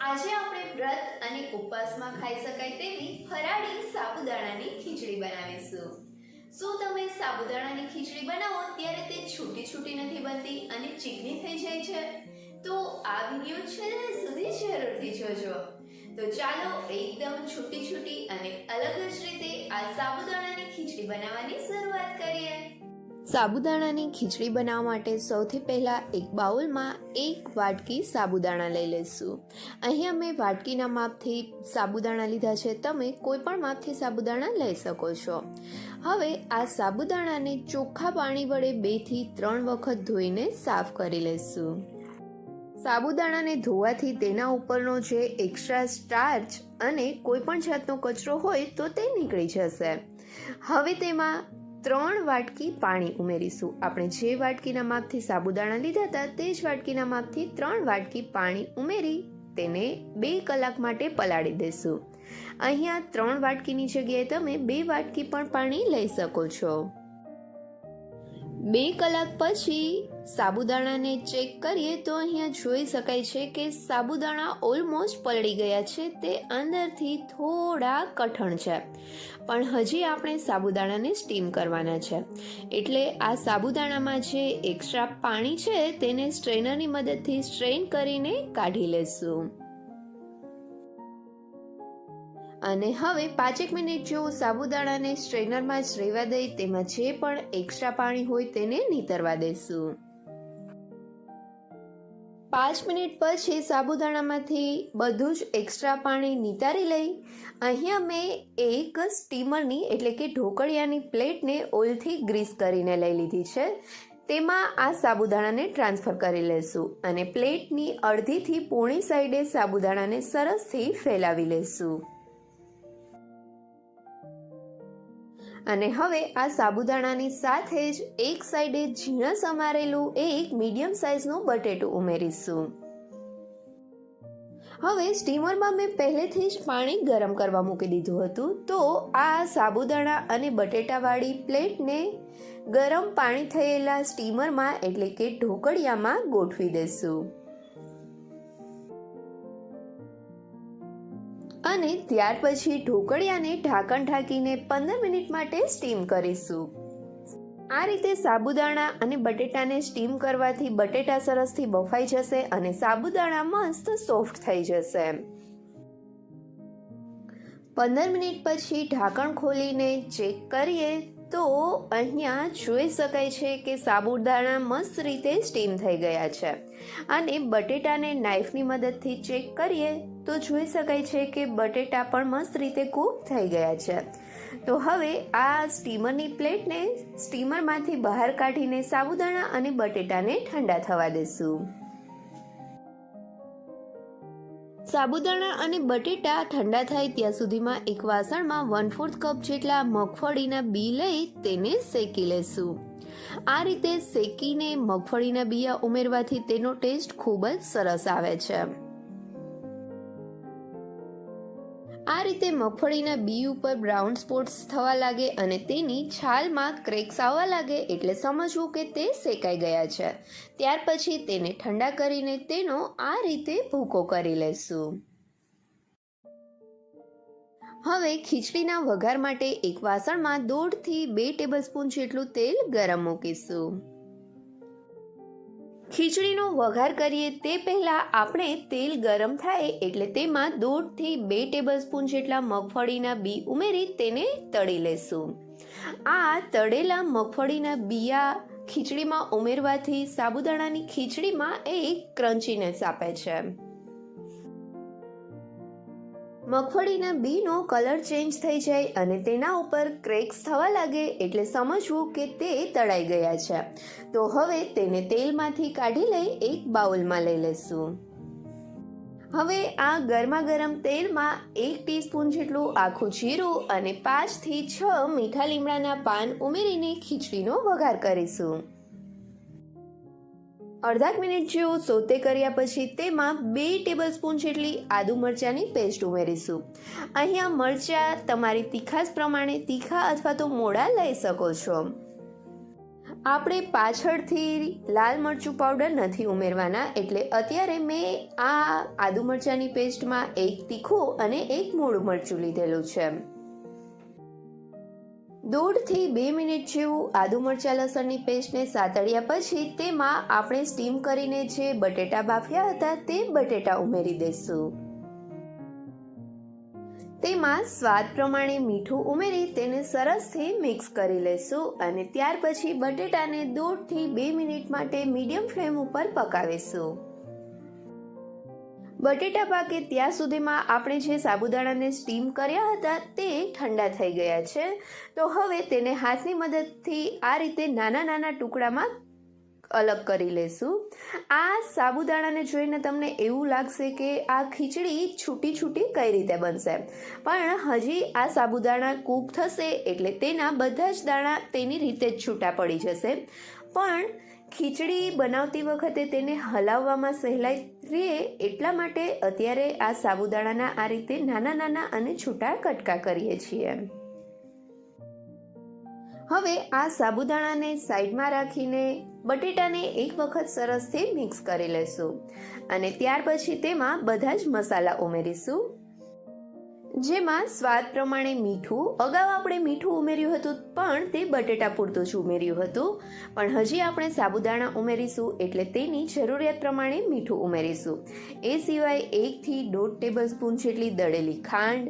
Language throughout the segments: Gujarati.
આજે આપણે વ્રત અને ઉપવાસમાં ખાઈ શકાય તેવી ફરાળી સાબુદાણાની ખીચડી બનાવીશું. શું તમે સાબુદાણાની ખીચડી બનાવો ત્યારે તે છૂટી છૂટી નથી બનતી અને ચીકણી થઈ જાય છે? તો આ વીડિયો છેલ્લે સુધી જરૂરથી જોજો. તો ચાલો એકદમ છૂટી છૂટી અને અલગ જ રીતે આ સાબુદાણાની ખીચડી બનાવવાની શરૂઆત સાબુદાણાની ખીચડી બનાવવા માટે સૌથી પહેલાં એક બાઉલમાં એક વાટકી સાબુદાણા લઈ લઈશું. અહીં મેં વાટકીના માપથી સાબુદાણા લીધા છે. તમે કોઈ પણ માપથી સાબુદાણા લઈ શકો છો. હવે આ સાબુદાણાને ચોખ્ખા પાણી વડે બેથી ત્રણ વખત ધોઈને સાફ કરી લઈશું. સાબુદાણાને ધોવાથી તેના ઉપરનો જે એક્સ્ટ્રા સ્ટાર્ચ અને કોઈ પણ જાતનો કચરો હોય તો તે નીકળી જશે. હવે તેમાં ત્રણ વાટકી પાણી ઉમેરીશું. આપણે જે વાટકીના માપથી સાબુદાણા લીધા હતા તે જ વાટકીના માપથી ત્રણ વાટકી પાણી ઉમેરી તેને બે કલાક માટે પલાળી દેશું. અહીંયા ત્રણ વાટકીની જગ્યાએ તમે બે વાટકી પણ પાણી લઈ શકો છો. બે કલાક પછી સાબુદાણાને ચેક કરીએ તો અહીંયા જોઈ શકાય છે કે સાબુદાણા ઓલમોસ્ટ પલળી ગયા છે, તે અંદરથી થોડા કઠણ છે. પણ હજી આપણે સાબુદાણાને સ્ટીમ કરવાના છે. એટલે આ સાબુદાણામાં જે એક્સ્ટ્રા પાણી છે, તેને સ્ટ્રેનરની મદદથી સ્ટ્રેન કરીને કાઢી લેશું. અને હવે પાંચેક મિનિટ જેવું સાબુદાણાને સ્ટ્રેનરમાં જ રહેવા દઈ, તેમાં જે પણ એક્સ્ટ્રા પાણી હોય તેને નીતરવા દેશું. પાંચ મિનિટ પછી સાબુદાણામાંથી બધું જ એક્સ્ટ્રા પાણી નિતારી લઈ અહીંયા મેં એક સ્ટીમરની એટલે કે ઢોકળિયાની પ્લેટને ઓઇલથી ગ્રીસ કરીને લઈ લીધી છે. તેમાં આ સાબુદાણાને ટ્રાન્સફર કરી લેશું અને પ્લેટની અડધીથી પોણી સાઈડે સાબુદાણાને સરસથી ફેલાવી લેશું. અને હવે આ સાબુદાણાની સાથે જ એક સાઈડે ઝીણા સમારેલું એક મીડિયમ સાઇઝનું બટેટું ઉમેરીશું. હવે સ્ટીમરમાં મેં પહેલેથી જ પાણી ગરમ કરવા મૂકી દીધું હતું, તો આ સાબુદાણા અને બટેટાવાળી પ્લેટને ગરમ પાણી થયેલા સ્ટીમરમાં એટલે કે ઢોકળિયામાં ગોઠવી દેશું. અને ત્યાર પછી ઢોકળિયાને ઢાંકણ ઢાંકીને પંદર મિનિટ માટે સ્ટીમ કરીશું. આ રીતે સાબુદાણા અને બટેટાને સ્ટીમ કરવાથી બટેટા સરસથી બફાઈ જશે અને સાબુદાણા મસ્ત સોફ્ટ થઈ જશે. પંદર મિનિટ પછી ઢાંકણ ખોલીને ચેક કરીએ. તો અહીંયા જોઈ શકાય છે કે સાબુદાણા મસ્ત રીતે સ્ટીમ થઈ ગયા છે. અને બટેટાને નાઈફની મદદથી ચેક કરીએ તો જોઈ શકાય છે કે બટેટા પણ મસ્ત રીતે કૂક થઈ ગયા છે. તો હવે આ સ્ટીમરની પ્લેટને સ્ટીમરમાંથી બહાર કાઢીને સાબુદાણા અને બટેટાને ઠંડા થવા દેશું સાબુદાણા અને બટેટા ઠંડા થાય ત્યાં સુધીમાં એક વાસણમાં વન ફોર્થ કપ જેટલા મગફળીના બી લઈ તેને શેકી લેશું. આ રીતે શેકીને મગફળીના બિયા ઉમેરવાથી તેનો ટેસ્ટ ખૂબ જ સરસ આવે છે. રીતે મગફળીના બી ઉપર બ્રાઉન સ્પોટ્સ થવા લાગે અને તેની છાલમાં ક્રેક્સ આવવા લાગે એટલે સમજવું કે તે શેકાઈ ગયા છે. ત્યાર પછી તેને ઠંડા કરીને તેનો આ રીતે ભૂકો કરી લેશું. હવે ખીચડીના વઘાર માટે એક વાસણમાં દોઢથી બે ટેબલસ્પૂન જેટલું તેલ ગરમ મૂકીશું. ખીચડીનો વઘાર કરીએ તે પહેલાં આપણે તેલ ગરમ થાય એટલે તેમાં દોઢથી બે ટેબલસ્પૂન જેટલા મગફળીના બી ઉમેરી તેને તળી લેશું. આ તળેલા મગફળીના બિયા ખીચડીમાં ઉમેરવાથી સાબુદાણાની ખીચડીમાં એક ક્રન્ચીનેસ આપે છે. મગફળીના બીનો કલર ચેન્જ થઈ જાય અને તેના ઉપર ક્રેક્સ થવા લાગે એટલે સમજવું કે તે તળાઈ ગયા છે. તો હવે તેને તેલમાંથી કાઢી લઈ એક બાઉલમાં લઈ લેશું. હવે આ ગરમા ગરમ તેલમાં એક ટીસ્પૂન જેટલું આખું જીરું અને પાંચથી છ મીઠા લીમડાના પાન ઉમેરીને ખીચડીનો વઘાર કરીશું. અડધાક મિનિટ જેવું સોતે કર્યા પછી તેમાં બે ટેબલ સ્પૂન જેટલી આદુ મરચાંની પેસ્ટ ઉમેરીશું. અહીંયા મરચાં તમારી તીખાસ પ્રમાણે તીખા અથવા તો મોડા લઈ શકો છો. આપણે પાછળથી લાલ મરચું પાવડર નથી ઉમેરવાના એટલે અત્યારે મેં આ આદુ મરચાંની પેસ્ટમાં એક તીખું અને એક મોડું મરચું લીધેલું છે. દોઢથી બે મિનિટ જેવું આદુ મરચાં લસણની પેસ્ટને સાતળ્યા પછી તેમાં આપણે સ્ટીમ કરીને જે બટેટા બાફ્યા હતા તે બટેટા ઉમેરી દઈશું. તેમાં સ્વાદ પ્રમાણે મીઠું ઉમેરી તેને સરસથી મિક્સ કરી લેશું અને ત્યાર પછી બટેટાને દોઢથી બે મિનિટ માટે મીડિયમ ફ્લેમ ઉપર પકાવીશું. બટેટા પાકે ત્યાં સુધીમાં આપણે જે સાબુદાણાને સ્ટીમ કર્યા હતા તે ઠંડા થઈ ગયા છે. તો હવે તેને હાથની મદદથી આ રીતે નાના નાના ટુકડામાં અલગ કરી લેશું. આ સાબુદાણાને જોઈને તમને એવું લાગશે કે આ ખીચડી છૂટી છૂટી કઈ રીતે બનશે. પણ હજી આ સાબુદાણા કૂક થશે એટલે તેના બધા જ દાણા તેની રીતે જ છૂટા પડી જશે. પણ ખીચડી બનાવતી વખતે તેને હલાવવામાં સહેલાઈ રહે એટલા માટે અત્યારે આ સાબુદાણાના આ રીતે નાના નાના અને છૂટા કટકા કરીએ છીએ. હવે આ સાબુદાણાને સાઈડમાં રાખીને બટેટાને એક વખત સરસથી મિક્સ કરી લેશું અને ત્યાર પછી તેમાં બધા જ મસાલા ઉમેરીશું. જેમાં સ્વાદ પ્રમાણે મીઠું, અગાઉ આપણે મીઠું ઉમેર્યું હતું, પણ તે બટેટા પૂરતું જ ઉમેર્યું હતું. પણ હજી આપણે સાબુદાણા ઉમેરીશું એટલે તેની જરૂરિયાત પ્રમાણે મીઠું ઉમેરીશું. એ સિવાય એકથી દોઢ ટેબલ સ્પૂન જેટલી દળેલી ખાંડ,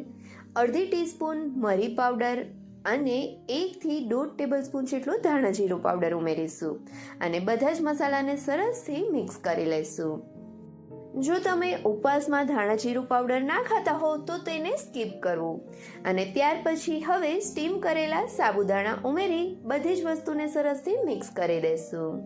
અડધી ટીસ્પૂન મરી પાવડર અને એકથી દોઢ ટેબલ સ્પૂન જેટલો ધાણા જીરું પાવડર ઉમેરીશું. અને બધા જ મસાલાને સરસથી મિક્સ કરી લઈશું. જો તમે ઉપવાસમાં ધાણા જીરું પાવડર ના ખાતા હો, તો તેને સ્કીપ કરવું અને ત્યાર પછી હવે સ્ટીમ કરેલા સાબુદાણા ઉમેરી બધી જ વસ્તુને સરસથી મિક્સ કરી દેશું.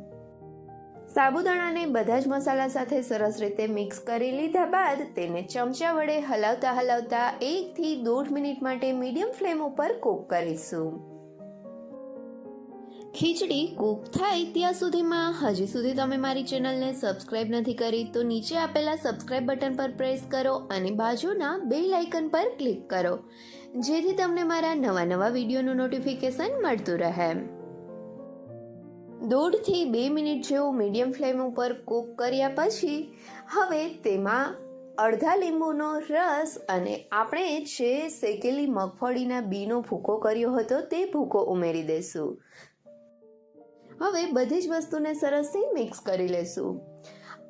સાબુદાણાને બધા જ મસાલા સાથે સરસ રીતે મિક્સ કરી લીધા બાદ તેને ચમચા વડે હલાવતા હલાવતા એકથી દોઢ મિનિટ માટે મીડિયમ ફ્લેમ ઉપર કૂક કરીશું. ખીચડી કૂક થાય ત્યાં સુધીમાં. હજી સુધી તમે મારી ચેનલને સબસ્ક્રાઇબ નથી કરી તો નીચે આપેલા સબસ્ક્રાઇબ બટન પર પ્રેસ કરો અને બાજુના બે લાઇકન પર ક્લિક કરો, જેથી તમને મારા નવા નવા વિડીયોનું નોટિફિકેશન મળતું રહે. દોઢથી બે મિનિટ જેવું મીડિયમ ફ્લેમ ઉપર કૂક કર્યા પછી, હવે તેમાં અડધા લીંબુનો રસ અને આપણે જે શેકેલી મગફળીના બીનો ભૂકો કર્યો હતો તે ભૂકો ઉમેરી દઈશું. હવે બધી જ વસ્તુને સરસથી મિક્સ કરી લેશું.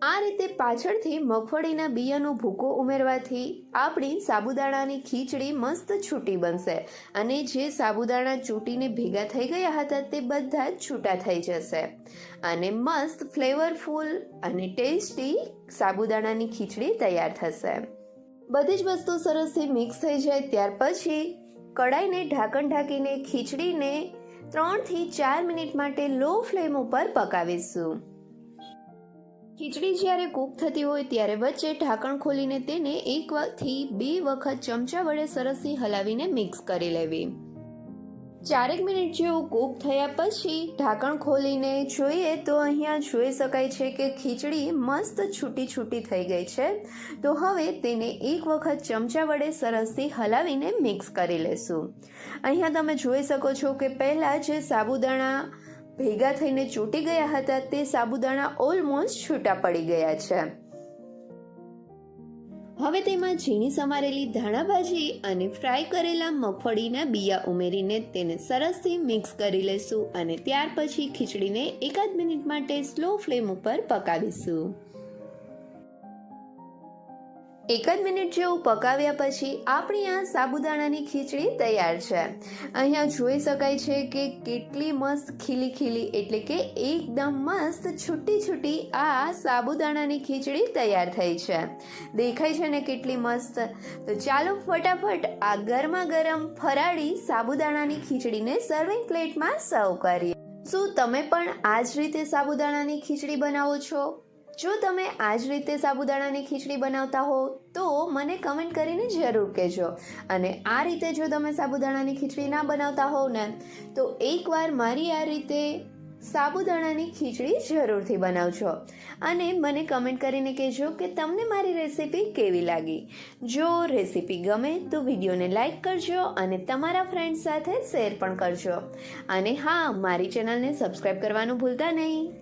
આ રીતે પાછળથી મગફળીના બિયાનો ભૂકો ઉમેરવાથી આપણી સાબુદાણાની ખીચડી મસ્ત છૂટી બનશે અને જે સાબુદાણા ચૂંટીને ભેગા થઈ ગયા હતા તે બધા જ છૂટા થઈ જશે. અને મસ્ત ફ્લેવરફુલ અને ટેસ્ટી સાબુદાણાની ખીચડી તૈયાર થશે. બધી જ વસ્તુ સરસથી મિક્સ થઈ જાય ત્યાર પછી કડાઈને ઢાંકણ ઢાંકીને ખીચડીને ત્રણથી ચાર મિનિટ માટે લો ફ્લેમ ઉપર પકાવીશું. ખીચડી જ્યારે કૂક થતી હોય ત્યારે વચ્ચે ઢાંકણ ખોલીને તેને એકથી બે વખત ચમચા વડે સરસથી હલાવીને મિક્સ કરી લેવી. ચારેક મિનિટ જેવું કૂક થયા પછી ઢાંકણ ખોલીને જોઈએ તો અહીંયા જોઈ શકાય છે કે ખીચડી મસ્ત છૂટી છૂટી થઈ ગઈ છે. તો હવે તેને એક વખત ચમચા વડે સરસથી હલાવીને મિક્સ કરી લેશું. અહીંયા તમે જોઈ શકો છો કે પહેલાં જે સાબુદાણા ભેગા થઈને ચૂંટી ગયા હતા તે સાબુદાણા ઓલમોસ્ટ છૂટા પડી ગયા છે. હવે તેમાં ઝીણી સમારેલી ધાણાભાજી અને ફ્રાય કરેલા મગફળીના બિયા ઉમેરીને તેને સરસથી મિક્સ કરી લેશું અને ત્યાર પછી ખીચડીને એકાદ મિનિટ માટે સ્લો ફ્લેમ ઉપર પકાવીશું. એક જ મિનિટ જેવું પકાવ્યા પછી આપણી આ સાબુદાણાની ખીચડી તૈયાર છે. અહીંયા જોઈ શકાય છે કે કેટલી મસ્ત ખીલી ખીલી એટલે કે એકદમ મસ્ત છૂટી છૂટી આ સાબુદાણાની ખીચડી તૈયાર થઈ છે. દેખાય છે ને કેટલી મસ્ત? તો ચાલો ફટાફટ આ ગરમા ગરમ ફરાળી સાબુદાણાની ખીચડીને સર્વિંગ પ્લેટમાં સર્વ કરીએ. શું તમે પણ આ જ રીતે સાબુદાણાની ખીચડી બનાવો છો? જો તમે આ જ રીતે સાબુદાણાની ખીચડી બનાવતા હો, તો મને કમેન્ટ કરીને જરૂર કહેજો. અને આ રીતે જો તમે સાબુદાણાની ખીચડી ના બનાવતા હોવ ને, તો એકવાર મારી આ રીતે સાબુદાણાની ખીચડી જરૂરથી બનાવજો. અને મને કમેન્ટ કરીને કહેજો કે તમને મારી રેસીપી કેવી લાગી. જો રેસીપી ગમે, તો વિડીયોને લાઈક કરજો અને તમારા ફ્રેન્ડ્સ સાથે શેર પણ કરજો. અને હા, મારી ચેનલને સબસ્ક્રાઈબ કરવાનું ભૂલતા નહીં.